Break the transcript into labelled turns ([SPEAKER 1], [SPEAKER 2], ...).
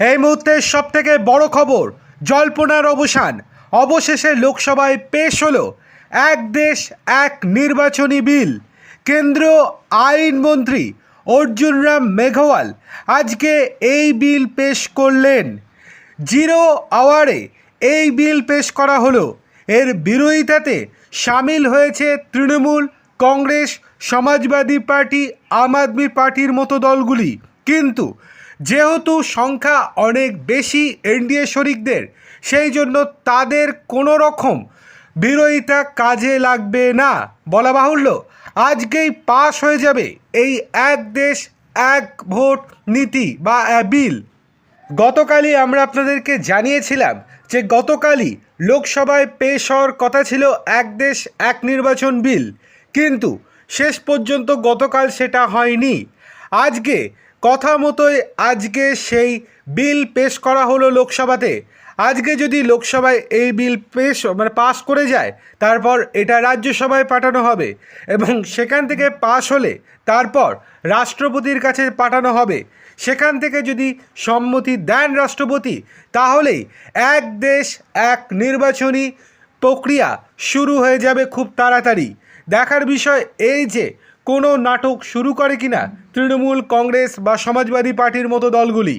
[SPEAKER 1] এই মুহূর্তের সব থেকে বড় খবর, জল্পনার অবসান। অবশেষে লোকসভায় পেশ হলো এক দেশ, এক নির্বাচনী বিল। কেন্দ্র আইনমন্ত্রী অর্জুন রাম মেঘওয়াল আজকে এই বিল পেশ করলেন। জিরো আওয়ারে এই বিল পেশ করা হলো। এর বিরোধিতাতে সামিল হয়েছে তৃণমূল, কংগ্রেস, সমাজবাদী পার্টি, আম আদমি পার্টির মতো দলগুলি। কিন্তু যেহেতু সংখ্যা অনেক বেশি এনডিএ শরিকদের, সেই জন্য তাদের কোনো রকম বিরোধিতা কাজে লাগবে না, বলা বাহুল্য। আজকেই পাশ হয়ে যাবে এই এক দেশ, এক ভোট নীতি বা বিল। গতকালই আমরা আপনাদেরকে জানিয়েছিলাম যে গতকালই লোকসভায় পেশ হওয়ার কথা ছিল এক দেশ, এক নির্বাচন বিল। কিন্তু শেষ পর্যন্ত গতকাল সেটা হয়নি। আজকে কথা মতোই আজকে সেই বিল পেশ করা হলো লোকসভাতে। আজকে যদি লোকসভায় এই বিল পেশ মানে পাস করে যায়, তারপর এটা রাজ্যসভায় পাঠানো হবে এবং সেখান থেকে পাস হলে তারপর রাষ্ট্রপতির কাছে পাঠানো হবে। সেখান থেকে যদি সম্মতি দেন রাষ্ট্রপতি, তাহলেই এক দেশ, এক নির্বাচনী প্রক্রিয়া শুরু হয়ে যাবে খুব তাড়াতাড়ি। দেখার বিষয় এই যে কোনো নাটক শুরু করে কিনা তৃণমূল কংগ্রেস বা সমাজবাদী পার্টির মতো দলগুলি?